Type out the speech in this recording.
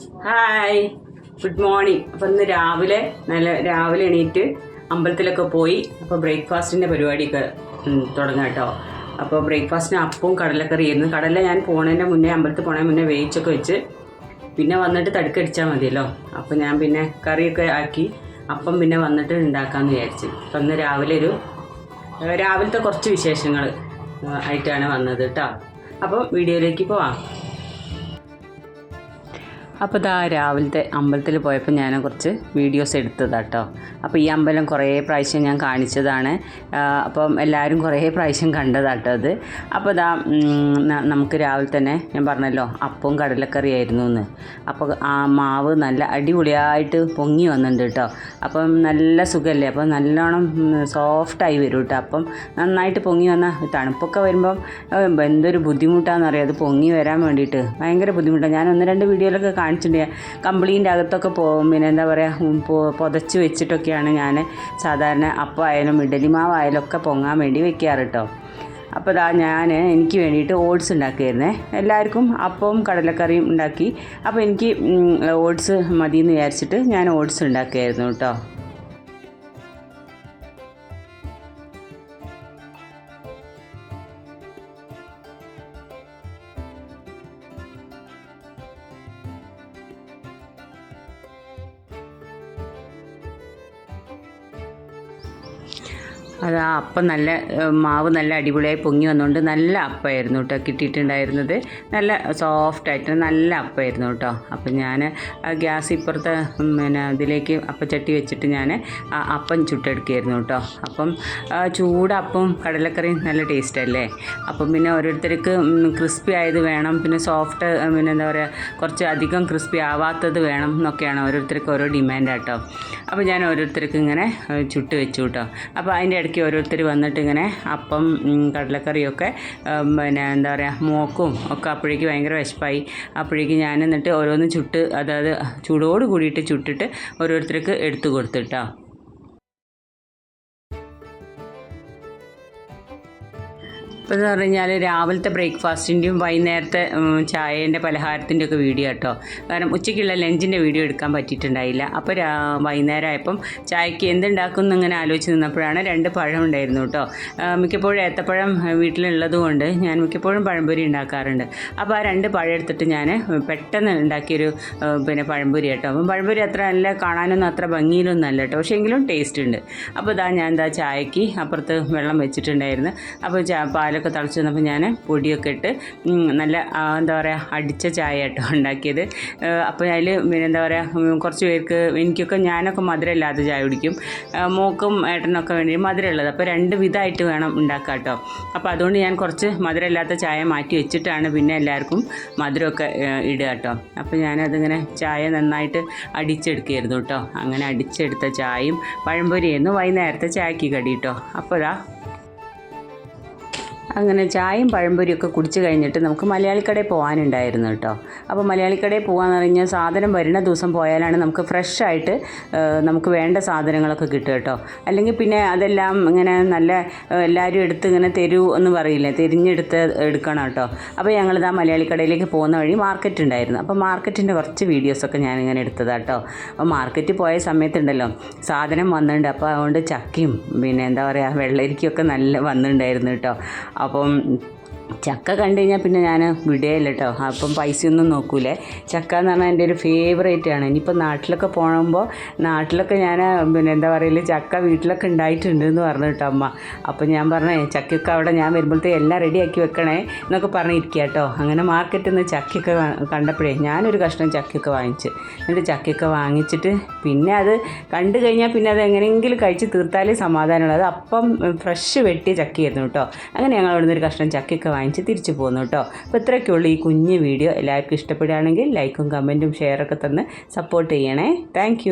Hi good morning അപ്പം ഇന്ന് രാവിലെ നല്ല രാവിലെ എണീറ്റ് അമ്പലത്തിലൊക്കെ പോയി അപ്പോൾ ബ്രേക്ക്ഫാസ്റ്റിന്റെ പരിപാടിയൊക്കെ തുടങ്ങാം കേട്ടോ. അപ്പോൾ ബ്രേക്ക്ഫാസ്റ്റിന് അപ്പവും കടലക്കറിയായിരുന്നു. കടല ഞാൻ പോണതിന്റെ മുന്നേ അമ്പലത്തിൽ പോണതിന് മുന്നേ വേവിച്ചൊക്കെ വെച്ച് പിന്നെ വന്നിട്ട് തടുക്കടിച്ചാൽ മതിയല്ലോ. അപ്പോൾ ഞാൻ പിന്നെ കറിയൊക്കെ ആക്കി അപ്പം പിന്നെ വന്നിട്ട് ഉണ്ടാക്കാമെന്ന് വിചാരിച്ചു. അപ്പം ഇന്ന് രാവിലെ ഒരു രാവിലത്തെ കുറച്ച് വിശേഷങ്ങൾ ആയിട്ടാണ് വന്നത് കേട്ടോ. അപ്പോൾ വീഡിയോയിലേക്ക് പോവാം. അപ്പോൾ ഇതാ രാവിലത്തെ അമ്പലത്തിൽ പോയപ്പോൾ ഞാൻ കുറച്ച് വീഡിയോസ് എടുത്തതാണ് കേട്ടോ അപ്പോൾ ഈ അമ്പലം കുറേ പ്രാവശ്യം ഞാൻ കാണിച്ചതാണ്. അപ്പം എല്ലാവരും കുറേ പ്രാവശ്യം കണ്ടതാട്ടോ അത്. അപ്പോൾ ഇതാ നമുക്ക് രാവിലെ തന്നെ ഞാൻ പറഞ്ഞല്ലോ അപ്പവും കടലക്കറി ആയിരുന്നു എന്ന് അപ്പോൾ ആ മാവ് നല്ല അടിപൊളിയായിട്ട് പൊങ്ങി വന്നിട്ടുണ്ട് കേട്ടോ. അപ്പം നല്ല സുഖമല്ലേ അപ്പം നല്ലോണം സോഫ്റ്റായി വരും കേട്ടോ. അപ്പം നന്നായിട്ട് പൊങ്ങി വന്ന തണുപ്പൊക്കെ വരുമ്പം എന്തൊരു എന്തൊരു ബുദ്ധിമുട്ടാണെന്നറിയാം അത് പൊങ്ങി വരാൻ വേണ്ടിയിട്ട്. ഭയങ്കര ബുദ്ധിമുട്ടാണ് ഞാൻ ഒന്ന് രണ്ട് വീഡിയോയിലൊക്കെ കാണിച്ചിട്ടുണ്ട് കമ്പിളീന്റെ അകത്തൊക്കെ പോകും. പിന്നെ എന്താ പറയുക പുതച്ച് വെച്ചിട്ടൊക്കെയാണ് ഞാൻ സാധാരണ അപ്പമായാലും ഇഡലി മാവായാലും ഒക്കെ പൊങ്ങാൻ വേണ്ടി വെക്കാറ് കേട്ടോ അപ്പോൾ ഇതാ ഞാൻ എനിക്ക് വേണ്ടിയിട്ട് ഓട്സ് ഉണ്ടാക്കിയായിരുന്നേ. എല്ലാവർക്കും അപ്പവും കടലക്കറിയും ഉണ്ടാക്കി. അപ്പോൾ എനിക്ക് ഓട്സ് മതി എന്ന് വിചാരിച്ചിട്ട് ഞാൻ ഓട്സ് ഉണ്ടാക്കിയായിരുന്നു കേട്ടോ അത് ആ അപ്പം നല്ല മാവ് നല്ല അടിപൊളിയായി പൊങ്ങി വന്നുകൊണ്ട് നല്ല അപ്പമായിരുന്നു കേട്ടോ കിട്ടിയിട്ടുണ്ടായിരുന്നത്. നല്ല സോഫ്റ്റായിട്ട് നല്ല അപ്പമായിരുന്നു കേട്ടോ അപ്പം ഞാൻ ഗ്യാസ് ഇപ്പുറത്തെ പിന്നെ ഇതിലേക്ക് അപ്പച്ചട്ടി വെച്ചിട്ട് ഞാൻ അപ്പം ചുട്ടെടുക്കുകയായിരുന്നു കേട്ടോ അപ്പം ചൂട് ചൂടപ്പം കടലക്കറിയും നല്ല ടേസ്റ്റ് അല്ലേ അപ്പം പിന്നെ ഓരോരുത്തർക്ക് ക്രിസ്പി ആയത് വേണം. പിന്നെ സോഫ്റ്റ് പിന്നെ എന്താ പറയുക കുറച്ച് അധികം ക്രിസ്പി ആവാത്തത് വേണം എന്നൊക്കെയാണ് ഓരോരുത്തർക്ക് ഓരോ ഡിമാൻഡ് കേട്ടോ അപ്പോൾ ഞാൻ ഓരോരുത്തർക്ക് ഇങ്ങനെ ചുട്ട് വെച്ചു കേട്ടോ അപ്പോൾ അതിന്റെ ഇടയ്ക്ക് ഓരോരുത്തർ വന്നിട്ട് ഇങ്ങനെ അപ്പം കടലക്കറിയൊക്കെ പിന്നെ എന്താ പറയുക മോക്കും ഒക്കെ അപ്പോഴേക്ക് ഭയങ്കര വിശപ്പായി. അപ്പോഴേക്ക് ഞാൻ എന്നിട്ട് ഓരോന്ന് ചുട്ട് അതായത് ചൂടോട് കൂടിയിട്ട് ചുട്ടിട്ട് ഓരോരുത്തർക്ക് എടുത്തു കൊടുത്തിട്ടോ. ഇപ്പോൾ എന്ന് പറഞ്ഞാൽ രാവിലത്തെ ബ്രേക്ക്ഫാസ്റ്റിന്റെയും വൈകുന്നേരത്തെ ചായേന്റെ പലഹാരത്തിന്റെ ഒക്കെ വീഡിയോ കേട്ടോ. കാരണം ഉച്ചയ്ക്കുള്ള ലഞ്ചിന്റെ വീഡിയോ എടുക്കാൻ പറ്റിയിട്ടുണ്ടായില്ല. അപ്പോൾ വൈകുന്നേരം ആയപ്പം ചായക്ക് എന്തുണ്ടാക്കും എന്നിങ്ങനെ ആലോചിച്ച് നിന്നപ്പോഴാണ് രണ്ട് പഴം ഉണ്ടായിരുന്നു കേട്ടോ. മിക്കപ്പോഴും ഏത്തപ്പഴം വീട്ടിലുള്ളത് കൊണ്ട് ഞാൻ മിക്കപ്പോഴും പഴംപൊരി ഉണ്ടാക്കാറുണ്ട്. അപ്പോൾ ആ രണ്ട് പഴം എടുത്തിട്ട് ഞാൻ പെട്ടെന്ന് ഉണ്ടാക്കിയൊരു പിന്നെ പഴംപൊരി കേട്ടോ. അപ്പം പഴംപൊരി അത്ര നല്ല കാണാനൊന്നും അത്ര ഭംഗിയിലൊന്നും അല്ല കേട്ടോ. പക്ഷേ എങ്കിലും ടേസ്റ്റ് ഉണ്ട്. അപ്പോൾ ഇതാ ഞാൻ എന്താ ചായക്ക് അപ്പുറത്ത് വെള്ളം വെച്ചിട്ടുണ്ടായിരുന്നു. അപ്പോൾ ചാ പാലൊക്കെ തിളച്ച് വന്നപ്പോൾ ഞാൻ പൊടിയൊക്കെ ഇട്ട് നല്ല എന്താ പറയുക അടിച്ച ചായ കേട്ടോ ഉണ്ടാക്കിയത് അപ്പോൾ അതിൽ പിന്നെ എന്താ പറയുക കുറച്ച് പേർക്ക് എനിക്കൊക്കെ ഞാനൊക്കെ മധുരമില്ലാത്ത ചായ കുടിക്കും. മോക്കും ഏട്ടനൊക്കെ വേണ്ടി മധുരമുള്ളത്. അപ്പോൾ രണ്ട് വിധമായിട്ട് വേണം ഉണ്ടാക്കാം കേട്ടോ അപ്പോൾ അതുകൊണ്ട് ഞാൻ കുറച്ച് മധുരമില്ലാത്ത ചായ മാറ്റി വെച്ചിട്ടാണ് പിന്നെ എല്ലാവർക്കും മധുരമൊക്കെ ഇടുക കേട്ടോ. അപ്പോൾ ഞാനതിങ്ങനെ ചായ നന്നായിട്ട് അടിച്ചെടുക്കുകയായിരുന്നു കേട്ടോ. അങ്ങനെ അടിച്ചെടുത്ത ചായയും പഴംപൊരിയായിരുന്നു വൈകുന്നേരത്തെ ചായക്ക് കടി കേട്ടോ. അപ്പോൾ അങ്ങനെ ചായയും പഴംപൊരിയൊക്കെ കുടിച്ച് കഴിഞ്ഞിട്ട് നമുക്ക് മലയാളിക്കടയിൽ പോകാനുണ്ടായിരുന്നു കേട്ടോ. അപ്പോൾ മലയാളിക്കടയിൽ പോകാന്ന് പറഞ്ഞാൽ സാധനം വരുന്ന ദിവസം പോയാലാണ് നമുക്ക് ഫ്രഷ് ആയിട്ട് നമുക്ക് വേണ്ട സാധനങ്ങളൊക്കെ കിട്ടുക കേട്ടോ. അല്ലെങ്കിൽ പിന്നെ അതെല്ലാം ഇങ്ങനെ നല്ല എല്ലാവരും എടുത്ത് ഇങ്ങനെ തരൂ എന്ന് പറയില്ലേ തിരിഞ്ഞെടുത്ത് എടുക്കണം കേട്ടോ. അപ്പോൾ ഞങ്ങളിതാ മലയാളിക്കടയിലേക്ക് പോകുന്ന വഴി മാർക്കറ്റ് ഉണ്ടായിരുന്നു. അപ്പോൾ മാർക്കറ്റിന്റെ കുറച്ച് വീഡിയോസൊക്കെ ഞാനിങ്ങനെ എടുത്തതാണ് കേട്ടോ. അപ്പോൾ മാർക്കറ്റിൽ പോയ സമയത്തുണ്ടല്ലോ സാധനം വന്നിട്ടുണ്ട്. അപ്പോൾ അതുകൊണ്ട് ചക്കയും പിന്നെ എന്താ പറയുക വെള്ളരിക്കൊക്കെ നല്ല വന്നിട്ടുണ്ടായിരുന്നു കേട്ടോ. അപ്പം ചക്ക കണ്ടു കഴിഞ്ഞാൽ പിന്നെ ഞാൻ വിടുകയില്ല കേട്ടോ അപ്പം പൈസയൊന്നും നോക്കൂലേ. ചക്ക എന്ന് പറഞ്ഞാൽ എന്റെ ഒരു ഫേവറേറ്റ് ആണ്. ഇനിയിപ്പോൾ നാട്ടിലൊക്കെ പോകുമ്പോൾ നാട്ടിലൊക്കെ ഞാൻ പിന്നെ എന്താ പറയൽ? ചക്ക വീട്ടിലൊക്കെ ഉണ്ടായിട്ടുണ്ട് എന്ന് പറഞ്ഞു കേട്ടോ അമ്മ. അപ്പം ഞാൻ പറഞ്ഞേ ചക്കയൊക്കെ അവിടെ ഞാൻ വരുമ്പോഴത്തേ എല്ലാം റെഡിയാക്കി വെക്കണേ എന്നൊക്കെ പറഞ്ഞിരിക്കുക കേട്ടോ. അങ്ങനെ മാർക്കറ്റിൽ നിന്ന് ചക്കയൊക്കെ കണ്ടപ്പോഴേ ഞാനൊരു കഷ്ണം ചക്കയൊക്കെ വാങ്ങിച്ച്. എന്നിട്ട് ചക്കയൊക്കെ വാങ്ങിച്ചിട്ട് പിന്നെ അത് കണ്ടു കഴിഞ്ഞാൽ പിന്നെ അത് എങ്ങനെയെങ്കിലും കഴിച്ച് തീർത്താലേ സമാധാനമുള്ളൂ. അത് അപ്പം ഫ്രഷ് വെട്ടിയ ചക്കയായിരുന്നു കേട്ടോ. അങ്ങനെ ഞങ്ങൾ അവിടുന്ന് ഒരു കഷ്ണം ചക്കയൊക്കെ വാങ്ങിച്ച് തിരിച്ചു പോന്നു കേട്ടോ അപ്പോൾ ഇത്രയൊക്കെ ഉള്ളൂ ഈ കുഞ്ഞ് വീഡിയോ. എല്ലാവർക്കും ഇഷ്ടപ്പെടുകയാണെങ്കിൽ ലൈക്കും കമന്റും ഷെയറൊക്കെ തന്ന് സപ്പോർട്ട് ചെയ്യണേ. താങ്ക്